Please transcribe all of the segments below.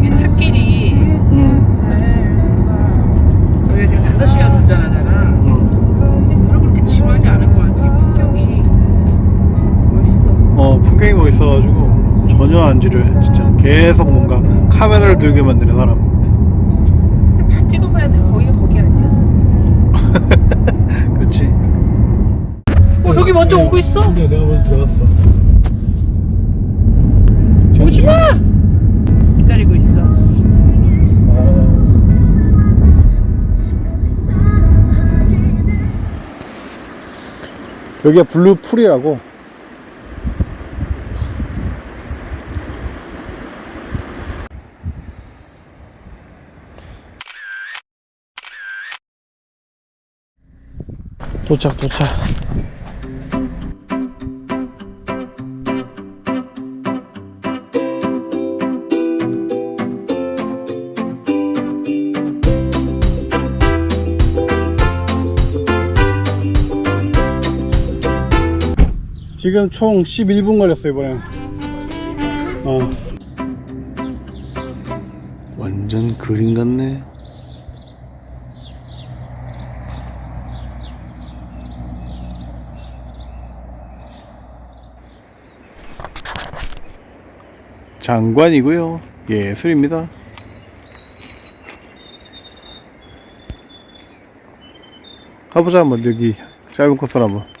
이게 차길이 우리가 지금 5시간 운전하잖아. 근데 별로 그렇게 지루하지 않을 것 같아. 풍경이 멋있어서. 어 풍경이 멋있어가지고 전혀 안 지루해 진짜 계속 뭔가 카메라를 들게 만드는 사람 근데 다 찍어봐야 돼. 거기가 거기 아니야. 그렇지 어 저기 먼저 오고 있어. 근데 내가 먼저 들어갔어 오지 마. 기다리고 있어. 여기가 블루풀이라고 도착 도착 지금 총 11분 걸렸어 이번에 어. 완전 그림 같네. 장관이고요. 예술입니다. 가보자 한번 여기. 짧은 코스로 한번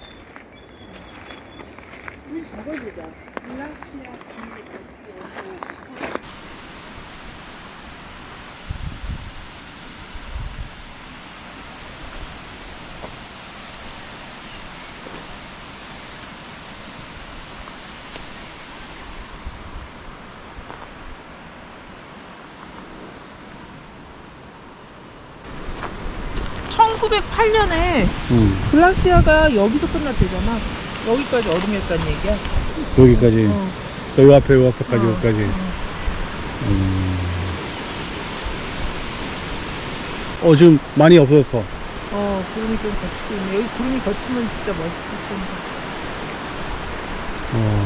천 1908년에 음, 글라시아가 여기서 끝났대잖아. 여기까지 얼음이었다는 얘기야. 여기까지 어. 여기 앞에 여기 앞에까지 어, 여기까지 음. 어 지금 많이 없어졌어 어, 구름이 좀 걷히고 있네. 여기 구름이 걷히면 진짜 멋있을 텐데. 어.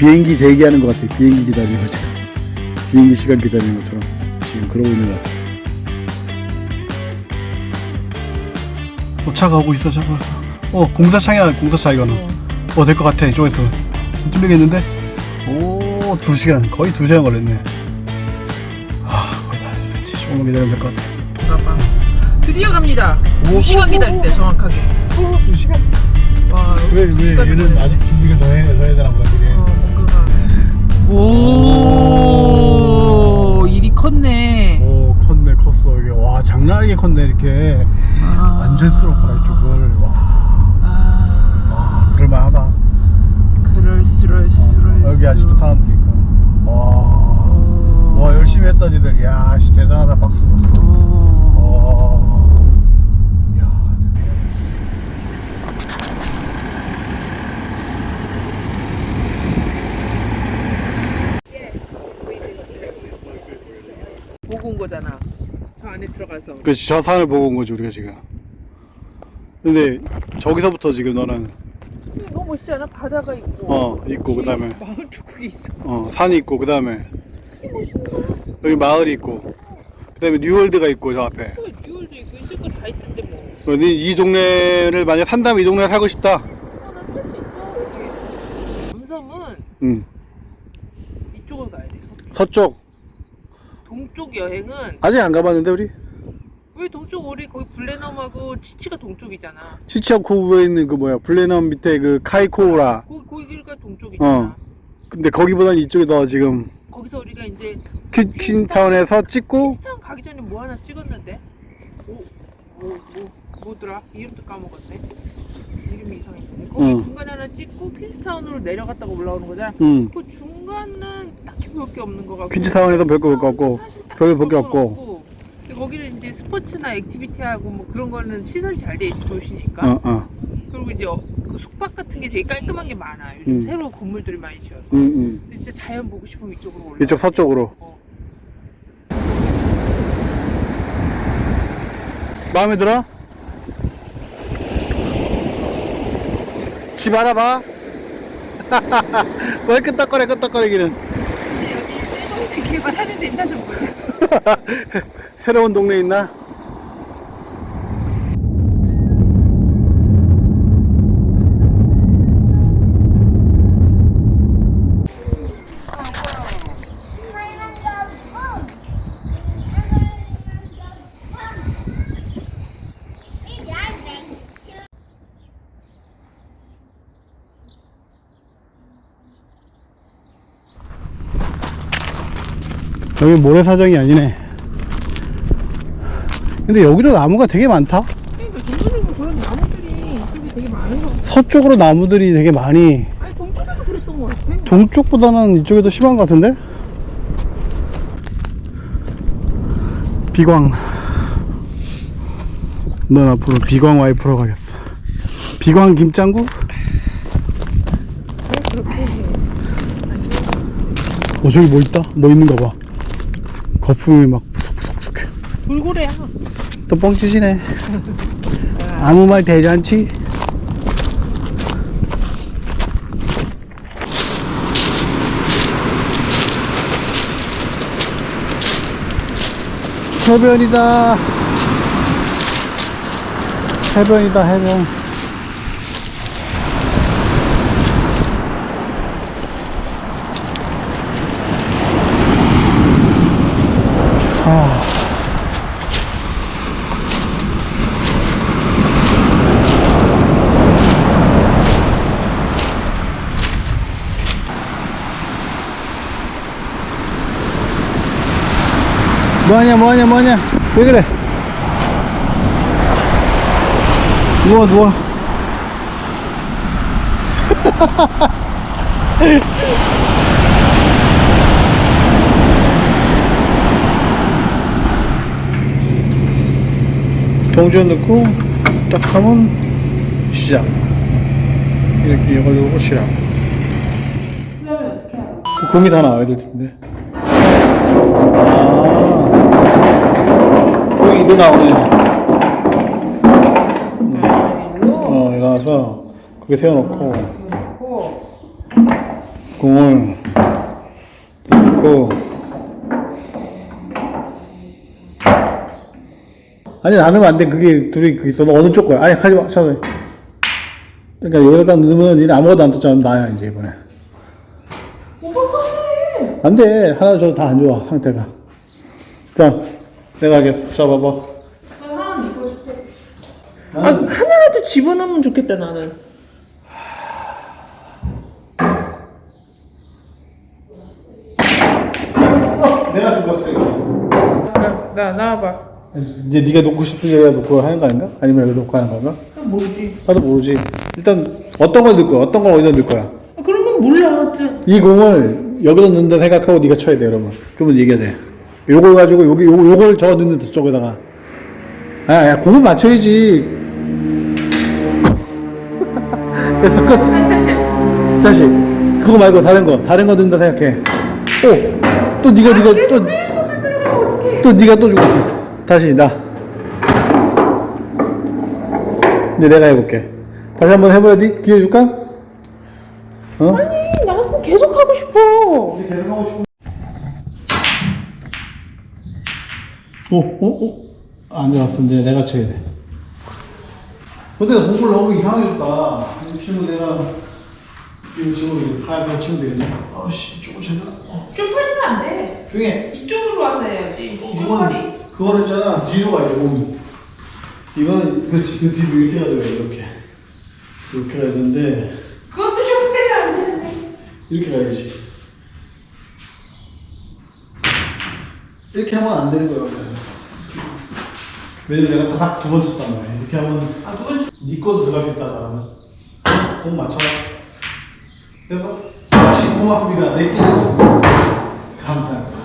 비행기 대기하는 것 같아. 비행기 기다리는 거지. 비행기 시간 기다리는 것처럼 지금 그러고 있는 것 같아. 어, 차가 오고 있어, 차가 왔어. 어, 공사차야, 공사차 이거는. 어. 어, 될 것 같아, 이쪽에서. 뚫리겠는데? 오, 두 시간, 거의 두 시간 걸렸네. 아, 거의 다 됐어. 이제 조금만 기다리면 될 것 같아. 봐봐. 드디어 갑니다. 오, 2시간 오, 기다릴 오, 때 정확하게. 어, 두 시간? 와, 왜, 두 왜, 시간을 얘는. 아직 준비가 더 해, 더 해야 되나 보다. 오, 일이 컸네. 오, 컸네, 컸어. 이게, 와, 장난 아니게 컸네, 이렇게. 아. 완전 쓸었구나, 이쪽을. 와, 아, 와, 그럴만하다. 그럴수럴수럴. 여기 아직도 사람들이 있고. 와, 어. 와, 열심히 했다, 니들. 야, 씨, 대단하다, 박수, 박수. 어. 와, 야, 보고 온 거잖아. 저 안에 들어가서. 그렇지, 저 산을 보고 온 거지, 우리가 지금. 근데, 저기서부터 지금 너는, 너무 멋있지 않아? 바다가 있고. 어, 있고, 그 다음에, 마을 쪽에 있어. 어, 산이 있고, 그 다음에, 여기 마을이 있고, 그 다음에 뉴월드가 있고, 저 앞에. 어, 뉴올도 있고 있을 거 다 있던데 뭐. 어, 니- 이 동네를 만약 산다면 이 동네 에 살고 싶다. 어, 나살 수 있어 여기. 음성은 응. 이쪽으로 가야 돼. 서쪽. 서쪽. 동쪽 여행은 아직 안 가봤는데, 우리? 왜 동쪽 우리 거기 블레넘하고 치치가 동쪽이잖아. 치치아코 위에 있는 그 뭐야, 블레넘 밑에 그 카이코우라. 거기 거기가 동쪽이잖아. 어. 근데 거기보단 이쪽이 더 지금 거기서 우리가 이제 퀸, 퀸타운에서 찍고 퀸스타운 가기 전에 뭐 하나 찍었는데. 오, 뭐, 뭐, 뭐 더라? 이름도 까먹었네. 이름이 이상했네. 거기 응. 중간 에 하나 찍고 퀸스타운으로 내려갔다가 올라오는 거잖아. 응. 그 중간은 볼게 없는 거 같고. 퀸즈타운에도 별거 볼거 없고, 사실 딱히 별거 볼게 볼건 없고. 근데 거기는 이제 스포츠나 액티비티하고 뭐 그런 거는 시설이 잘 돼 있지 도시니까. 어, 어. 그리고 이제 어, 그 숙박 같은 게 되게 깔끔한 게 많아. 요즘 음. 새로 건물들이 많이 지어서. 응, 응. 근데 진짜 자연 보고 싶으면 이쪽으로 올라. 이쪽 서쪽으로. 어. 마음에 들어? 집 알아봐. 왜 끄떡거려, 끄떡거리기는. 개발하는 데 있나 좀 보자. 새로운 동네 있나? 여기 모래사장이 아니네. 근데 여기도 나무가 되게 많다. 그러니까 그런 나무들이 이쪽에 되게 많은 같아. 서쪽으로 나무들이 되게 많이. 아니 동쪽에도 그랬던 거 같아. 동쪽보다는 이쪽이 더 심한 것 같은데? 비광. 넌 앞으로 비광 와이프로 가겠어. 비광 김짱구? 어, 저기 뭐 있다? 뭐 있는가 봐. 거품이 막 부석부석부석해. 돌고래야. 또 뻥치시네. 아무 말 대잔치? 해변이다. 해변이다, 해변. 뭐하냐 뭐하냐 뭐하냐? 왜 그래? 누워 누워. 동전 넣고 딱 하면 시작. 이렇게 이걸 누르고 시작 알아? 그다 나와야 될 텐데 아 공이 이거 나오네. 일로 어, 이거 나와서 거기 세워놓고. 놓고. 공을 넣고. 아니 나누면 안 돼. 그게 둘이 그 있어. 너 어느 쪽 거야? 아니 하지마. 샤워 그러니까 여기다 딱 넣으면 얘는 아무것도 안 떴잖아. 나야 이제 이번에. 오빠. 안돼. 하나 줘도 다안 좋아 상태가. 자 내가 하겠어 하나 이거 줄게. 아 하나라도 집어넣으면 좋겠다 나는. 내가 죽었어 이거 나, 나 나와봐. 이제 네가 놓고 싶은 데가 놓고 하는 거 아닌가? 아니면 여기 놓고 하는 건가? 난 모르지. 나도 모르지 일단 어떤 거 넣을 거야 어떤 거 어디다 넣을 거야 아, 그런 건 몰라. 하여튼. 이 공을 여기다 넣는다 생각하고 네가 쳐야 돼 여러분 그러면 얘기해야 돼 요걸 가지고 여기 요, 요걸 저 넣는 쪽에다가 아, 야 공을 맞춰야지 그래서 끝 다시 그거 말고 다른 거 다른 거 넣는다 생각해 오또 네가 네가 또 이거만 들어가면 어떡해. 또 네가 또 죽었어. 다시 나. 이제 내가 해볼게. 다시 한번 해봐야 돼? 기회 줄까? 어? 아니 나도 계속 하고 싶어. 계속 하고 싶어. 오, 오, 오. 안 들어갔어. 이제 내가 쳐야 돼. 근데 공을 너무 이상하게 줬다. 치면 내가 이거 치고 하얀 치면 되겠네. 아씨, 조금 쳐야 되나? 어. 쪽팔리면 안 돼. 해. 이쪽으로 와서 해야지. 쪽팔이. 이건 그거는 있잖아 뒤로 가야 돼 몸이 이거는 그렇지 그 뒤로 이렇게 가져야 돼 이렇게 이렇게 가야 되는데 그것도 쪽팔리면 안 되는데. 이렇게 가야지 이렇게 하면 안 되는 거야 왜냐면 내가 딱두번 쳤단 말이야. 이렇게 하면 아 그건 네 거도 들어갈 수 있다 나라면 꼭 맞춰. 그래서 역시 고맙습니다. 내게 고맙습니다. 감사합니다.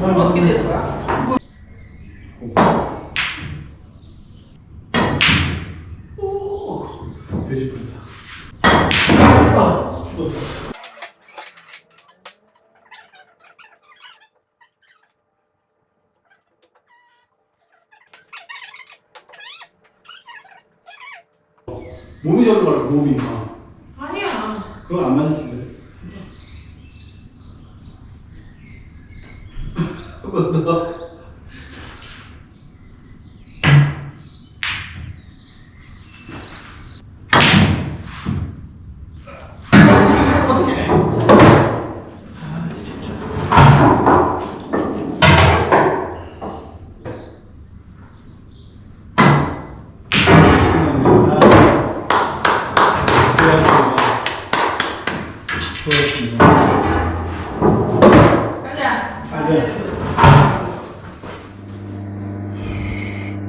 그럼 어떻게 되는 거야? 오, 돼지 ほど。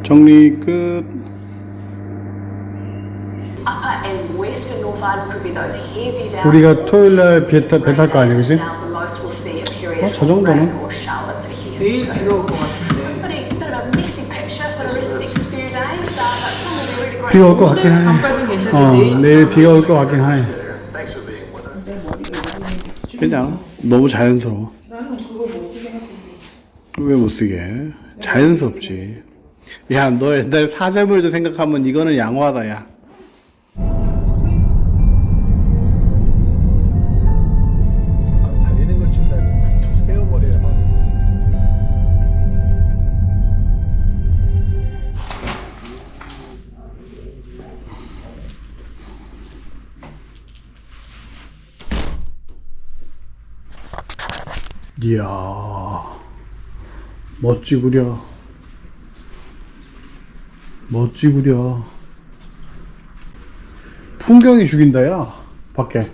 정리 끝. Upper and western North Island could be those heavy downpours. 우리가 토요일 날배탈거 아니야, 그지? Now the most we'll see a period 어, 저 of 정도는? 내일 So 비가 올 것 같은데. Uh. 비가 올 것 같긴 하네. 어, 내일 비가 올 것 같긴 하네. 그냥 너무 자연스러워. 왜 못 쓰게? 자연스럽지. 야, 너 옛날 사자물도 생각하면 이거는 양호하다, 야. 아, 달리는 걸 찍다 세워버려야 막. 이야, 멋지구려. 멋지구려. 풍경이 죽인다, 야. 밖에.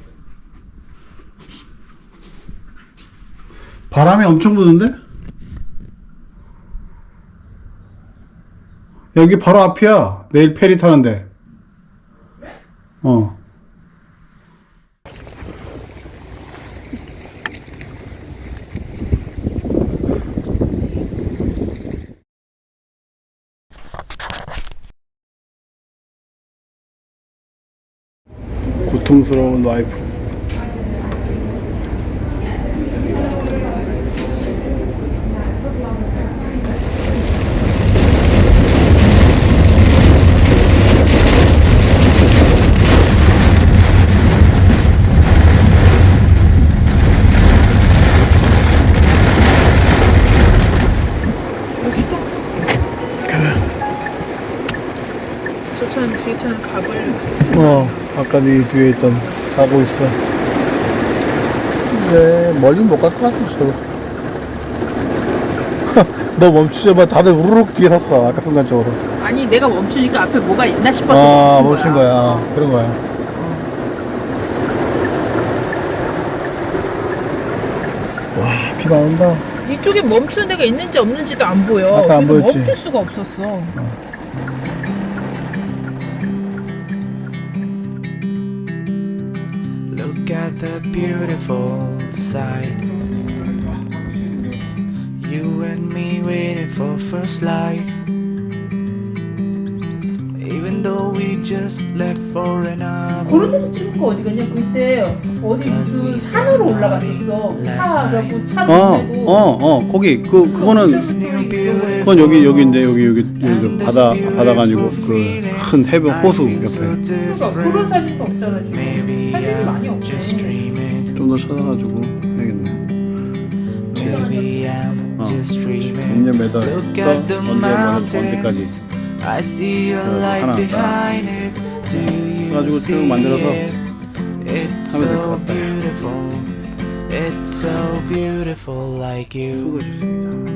바람이 엄청 부는데? 여기 바로 앞이야. 내일 페리 타는데. 어. 고통스러운 와이프. 저 차는 뒤에 차는 가버려 있어. 어, 아까 네 뒤에 있던 가고 있어. 근데 멀리 못 갈 것 같아, 저도. 너 멈추자마자 다들 우르륵 뒤에 섰어, 아까 순간적으로. 아니 내가 멈추니까 앞에 뭐가 있나 싶어서 아, 멈춘 거야. 어, 그런 거야. 와, 비가 온다. 이쪽에 멈추는 데가 있는지 없는지도 안 보여. 아까 안 그래서 보였지? 멈출 수가 없었어. Look at the beautiful sight. You and me waiting for first light. Even though we just left for an hour. 그런 데서 찍은 거 어디 갔냐? 그때 어디 무슨 산으로 올라갔었어. 차 가고 차 어, 보내고. 어, 어, 거기, 그, 그거는, 그건 여기, 여기인데, 여기, 여기, 여기, 바다, 바다가 아니고, 그, 큰 해변, 호수 옆에. 그러니까 그런 사진도 없잖아 지금. 많이 없어. 좀더 찾아가지고 해야겠네. Maybe I'm just dreaming. 몇년 매달 Look 했어? at the 언제, 언제까지? mountains. I see a light 하나, behind it. Do you 그래가지고 쭉 see 만들어서 it? It's 하면 될것 so 같다. beautiful. It's so beautiful like you. 수고해주셨습니다.